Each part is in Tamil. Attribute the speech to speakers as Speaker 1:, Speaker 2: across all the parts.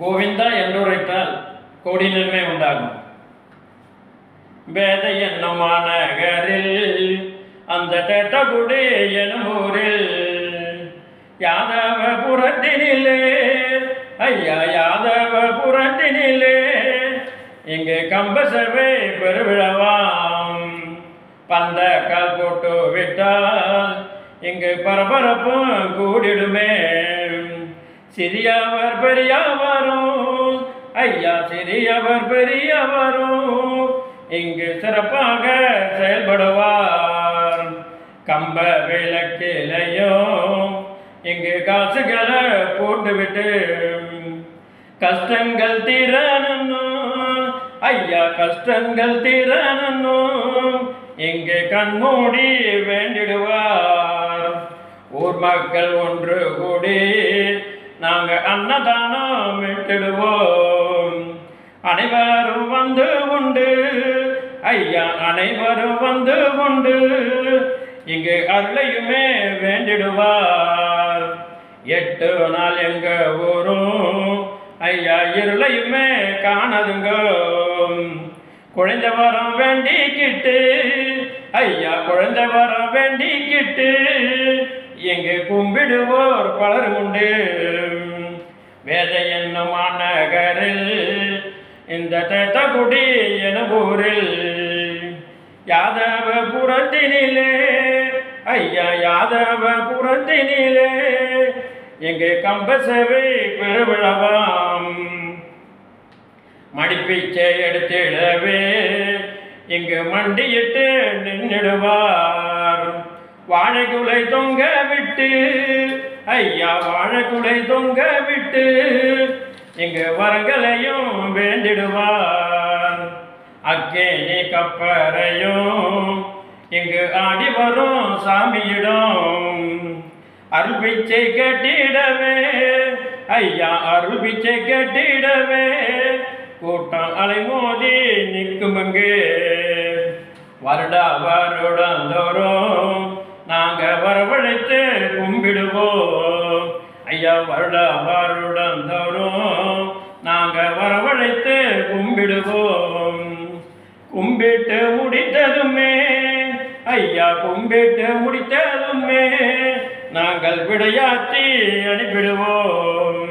Speaker 1: கோவிந்தா என்றுரைத்தால் கோடி நன்மை உண்டாகும். வேத என்னுமான நகரில் அந்த தேட்டகுடி எனும் ஊரில் யாதவபுரத்தினிலே ஐயா யாதவபுரத்தினிலே இங்கு கம்பசபை பெருவிழவாம். பந்த கால் போட்டு விட்டால் இங்கு பரபரப்பும் கூடிடுமே. சிறியவர் பெரியவரும் ஐயா சிறியவர் பெரியவரும் இங்கு சிறப்பாக செயல்படுவார். கம்ப விளக்கிலையும் இங்கு காசுகளை போட்டுவிட்டு கஷ்டங்கள் தீரணும் ஐயா கஷ்டங்கள் தீரணும் இங்கு கண்மூடி வேண்டிடுவார். ஊர் மக்கள் ஒன்று கூடி நாங்கள் அன்னதானம் விட்டுடுவோம் அனைவரும் வந்து உண்டு. ஐயா அனைவரும் வந்து உண்டு. இங்கு அருளையுமே வேண்டிடுவார். எட்டு நாள் எங்க ஊரும்? ஐயா இருளையுமே காணதுங்க. குழந்தை வரம் வேண்டிக்கிட்டு ஐயா குழந்தை வரம் வேண்டிக்கிட்டு எங்க கும்பிடுவோர் பலர் உண்டு. வேத என்னும் நகரில் இந்த தேத்தகுடி என ஊரில் யாதவ புறத்தினிலே ஐயா யாதவ புறத்தினிலே எங்கே கம்பசவை பெருவிழவாம் மடிப்பீச்சை எடுத்திடவே இங்கு மண்டியிட்டு நின்றுடுவார் வாழைக்குலை தொங்க விட்டு ஐயா வாழைக்குலை தொங்க விட்டு இங்கு வரங்களையும் வேண்டிடுவார் அக்கேணி கப்பரையும் இங்கு ஆடி வரும் சாமியிடம். அருள் பிச்சை கட்டிடவே ஐயா அருள் பிச்சை கட்டிடவே கூட்டம் அலைமோதி நிற்கும் அங்கே. வருடா வருடந்தோறும் தோறும் நாங்க வரவழைத்து கும்பிடுவோம். ஐயா வருட வருடம் தோறும் நாங்க வரவழைத்து கும்பிடுவோம். கும்பிட்டு முடித்ததுமே ஐயா கும்பிட்டு முடித்ததுமே நாங்கள் விடையாற்றி அனுப்பிடுவோம்.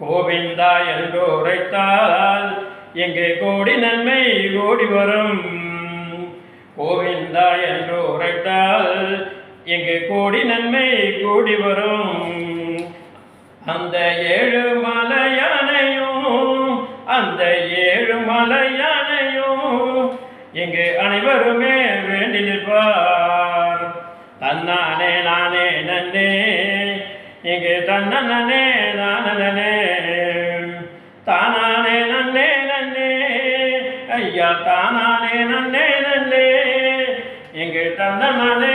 Speaker 1: கோவிந்தா என்று உரைத்தால் எங்கே கோடி நன்மை ஓடி வரும். கோவிந்தா என்று உரைத்தால் இங்கு கோடி நன்மை கூடி வரும். அந்த ஏழு மலையானையும் அந்த ஏழு மலையானையும் இங்கு அனைவருமே வேண்டி நிற்பார். தன்னானே நானே நன்னே இங்கு தன்னே நானே தானானே நன்னே நன்னே. ஐயா தானானே நன்னே நன்னே இங்கு தன்னே நானே நன்றி